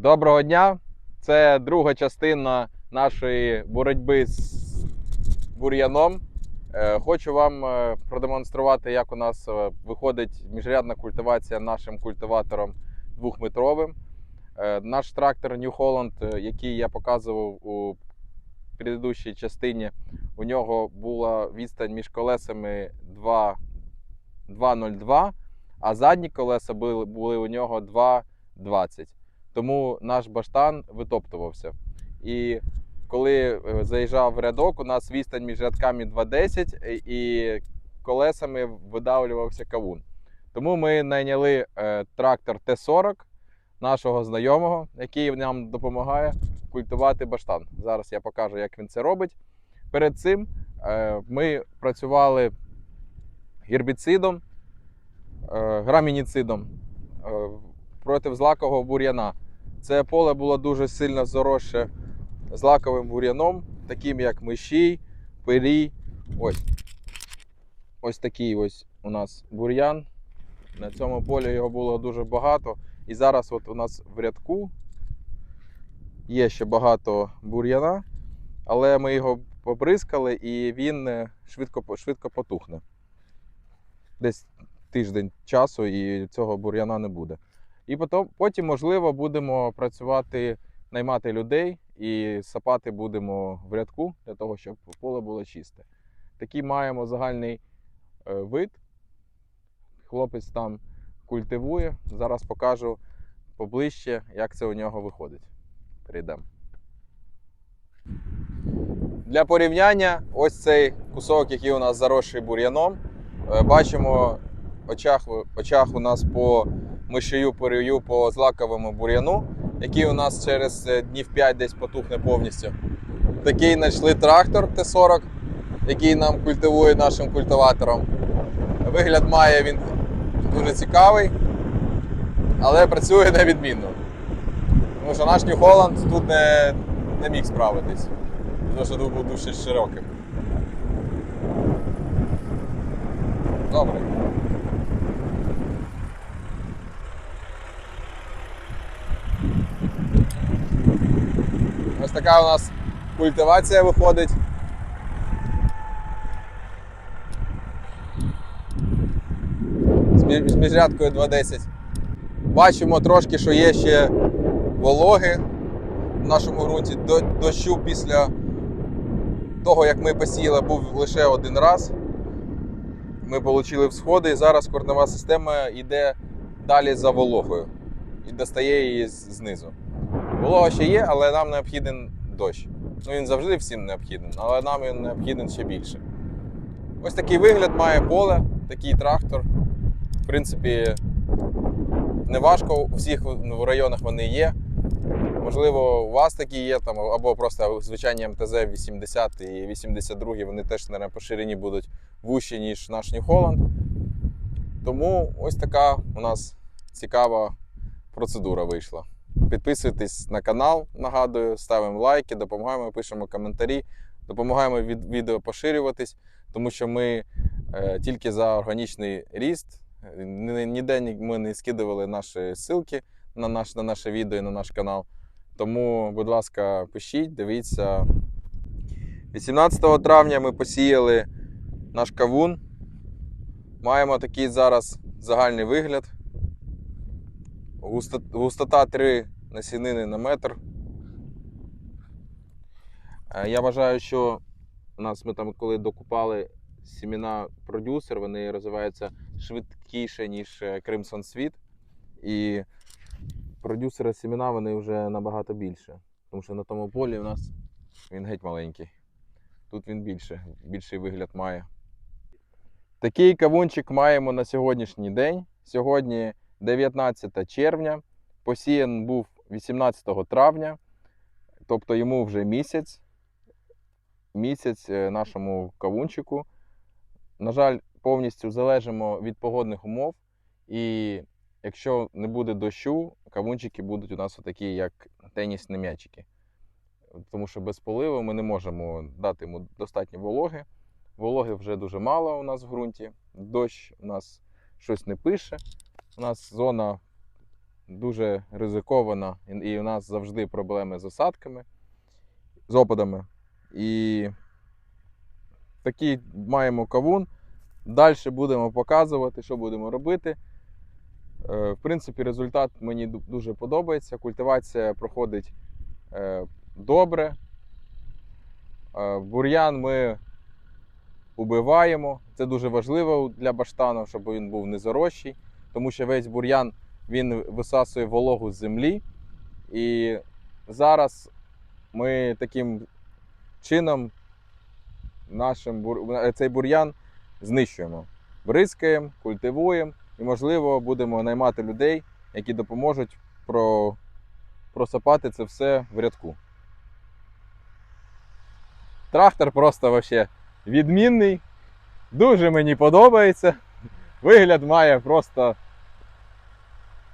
Доброго дня! Це друга частина нашої боротьби з бур'яном. Е, Хочу вам е, продемонструвати, як у нас е, виходить міжрядна культивація нашим культиватором двохметровим. Наш трактор New Holland, який я показував у предыдущій частині, у нього була відстань між колесами 2 2,02, а задні колеса були у нього 2,20. Тому наш баштан витоптувався. І коли е, заїжджав рядок, у нас відстань між рядками 2,10 е, і колесами видавлювався кавун. Тому ми найняли е, трактор Т-40 нашого знайомого, який нам допомагає культувати баштан. Зараз я покажу, як він це робить. Перед цим ми працювали гербіцидом, грамініцидом проти злакового бур'яна. Це поле було дуже сильно заросше злаковим бур'яном, таким як мишій, пирій. Ось. Ось такий ось у нас бур'ян. На цьому полі його було дуже багато. І зараз от у нас в рядку є ще багато бур'яна, але ми його побризкали і він е, швидко, швидко потухне. Десь тиждень часу і цього бур'яна не буде. І потім, потім, можливо, будемо працювати, наймати людей і сапати будемо в рядку для того, щоб поле було чисте. Такий маємо загальний е, вид. Хлопець там культивує. Зараз покажу поближче, як це у нього виходить. Перейдемо. Для порівняння, ось цей кусок, який у нас заросший бур'яном. Е, Бачимо очах, очах у нас по мишею перею по злаковому бур'яну, який у нас через е, днів 5 десь потухне повністю. Такий знайшли трактор Т-40, який нам культивує нашим культиватором. Вигляд має він дуже цікавий, але працює невідмінно. Тому що наш New Holland тут не, не міг справитись. Тому що тут був дуже широким. Добре. Ось така у нас культивація виходить. З мі- міжрядкою 2.10. Бачимо трошки, що є ще вологи в нашому ґрунті. До- Дощу після того, як ми посіяли, був лише один раз. Ми отримали всходи, і зараз корнева система йде далі за вологою і достає її знизу. Волога ще є, але нам необхіден дощ. Ну він завжди всім необхіден, але нам він необхіден ще більше. Ось такий вигляд має поле, такий трактор. В принципі, не важко, у всіх районах вони є. Можливо, у вас такі є, там, або просто звичайні МТЗ 80 і 82, вони теж наверное, поширені будуть вужчі, ніж наш New Holland. Тому ось така у нас цікава процедура вийшла. Підписуйтесь на канал, нагадую, ставимо лайки, допомагаємо, пишемо коментарі, допомагаємо від відео поширюватись, тому що ми е, тільки за органічний ріст. Ніде ми не скидували наші ссылки на, наш, на наше відео і на наш канал. Тому, будь ласка, пишіть, дивіться. 18 травня ми посіяли наш кавун. Маємо такий зараз загальний вигляд. Густота, густота 3 насінини на метр. Е, Я вважаю, що у нас ми там, коли докупали сімена продюсер, вони розвиваються швидкіше, ніж е, Crimson Sweet. І продюсери сімена вони вже набагато більше. Тому що на тому полі у нас він геть маленький. Тут він більше, більший вигляд має. Такий кавунчик маємо на сьогоднішній день. Сьогодні 19 червня. Посіян був 18 травня, тобто йому вже місяць. Місяць е, нашому кавунчику. На жаль, повністю залежимо від погодних умов. І якщо не буде дощу, кавунчики будуть у нас отакі, як тенісні м'ячики. Тому що без поливу ми не можемо дати йому достатньо вологи. Вологи вже дуже мало у нас в ґрунті. Дощ у нас щось не пише. У нас зона дуже ризикована, і у нас завжди проблеми з осадками, з опадами. І такий маємо кавун. Далі будемо показувати, що будемо робити. Е, В принципі, результат мені дуже подобається. Культивація проходить е, добре. Е, Бур'ян ми убиваємо. Це дуже важливо для баштану, щоб він був не зарощий, тому що весь бур'ян він висасує вологу з землі. І зараз ми таким чином нашим цей бур'ян знищуємо. Бризкаємо, культивуємо і, можливо, будемо наймати людей, які допоможуть про... просапати це все в рядку. Трактор просто вообще відмінний. Дуже мені подобається. Вигляд має просто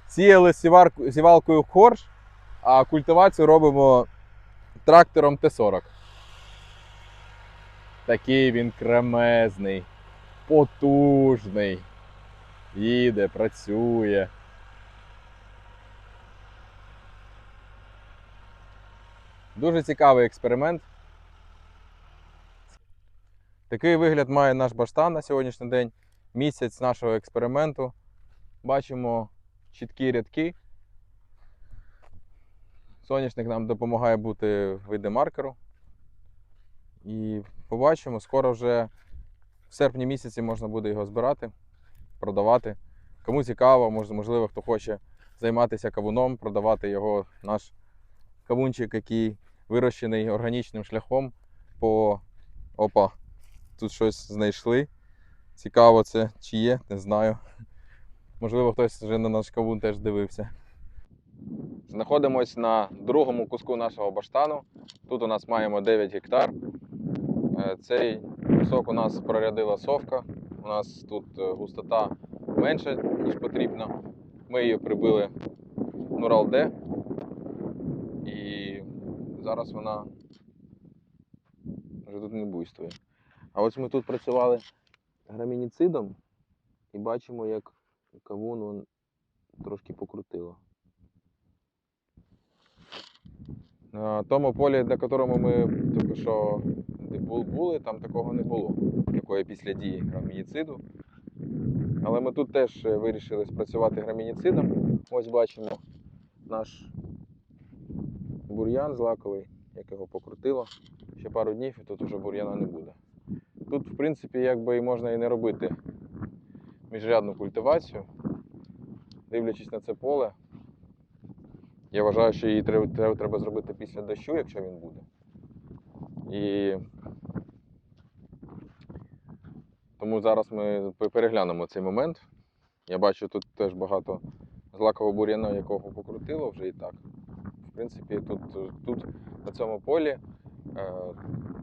сіяли сіварку- сівалкою хорш, а культивацію робимо трактором Т-40. Такий він кремезний, потужний. Їде, працює. Дуже цікавий експеримент. Такий вигляд має наш баштан на сьогоднішній день. Місяць нашого експерименту. Бачимо чіткі рядки. Соняшник нам допомагає бути види маркеру. І побачимо, скоро вже в серпні місяці можна буде його збирати, продавати. Кому цікаво, можливо, хто хоче займатися кавуном, продавати його наш кавунчик, який вирощений органічним шляхом по опа. Тут щось знайшли. Цікаво це чи є, не знаю. Можливо, хтось вже на наш кавун теж дивився. Знаходимось на другому куску нашого баштану. Тут у нас маємо 9 гектар. Е, Цей кусок у нас прорядила совка. У нас тут е, густота менша, ніж потрібно. Ми її прибили Нурал Д. І зараз вона вже тут не буйствує. А ось ми тут працювали грамініцидом і бачимо, як кавун он трошки покрутило. На тому полі, на якому ми тільки що були, там такого не було. Такої після дії грамініциду. Але ми тут теж е, вирішили спрацювати грамініцидом. Ось бачимо наш бур'ян злаковий, як його покрутило. Ще пару днів і тут вже бур'яна не буде. Тут, в принципі, якби і можна і не робити міжрядну культивацію. Дивлячись на це поле, я вважаю, що її треба, треба, зробити після дощу, якщо він буде. І тому зараз ми переглянемо цей момент. Я бачу тут теж багато злакового бур'яна, якого покрутило вже і так. В принципі, тут, тут на цьому полі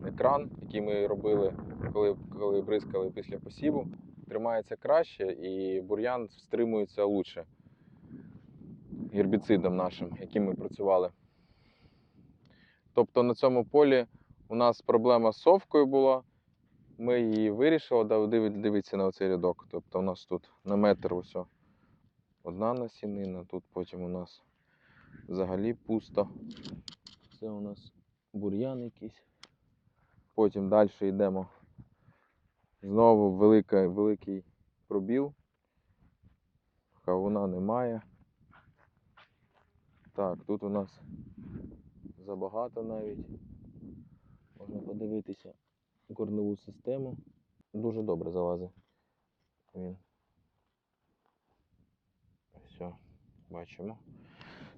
екран, який ми робили, коли, коли бризкали після посіву, тримається краще і бур'ян стримується лучше гербіцидом нашим, яким ми працювали. Тобто на цьому полі у нас проблема з совкою була. Ми її вирішили, дивіться на оцей рядок. Тобто у нас тут на метр ось одна насінина, тут потім у нас взагалі пусто. Це у нас бур'ян якийсь. Потім далі йдемо. Знову велика, великий пробіл. Кавуна немає. Так, тут у нас забагато навіть. Можна подивитися корневу систему. Дуже добре залазить. Він. Все, бачимо.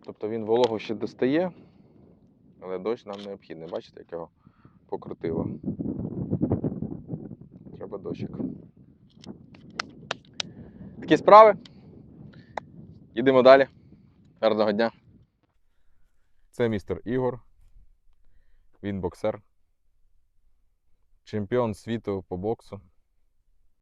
Тобто він вологу ще достає, але дощ нам необхідний. Бачите, як його покрутило. Треба дощик. Такі справи. Їдемо далі. Гарного дня. Це містер Ігор. Він боксер. Чемпіон світу по боксу.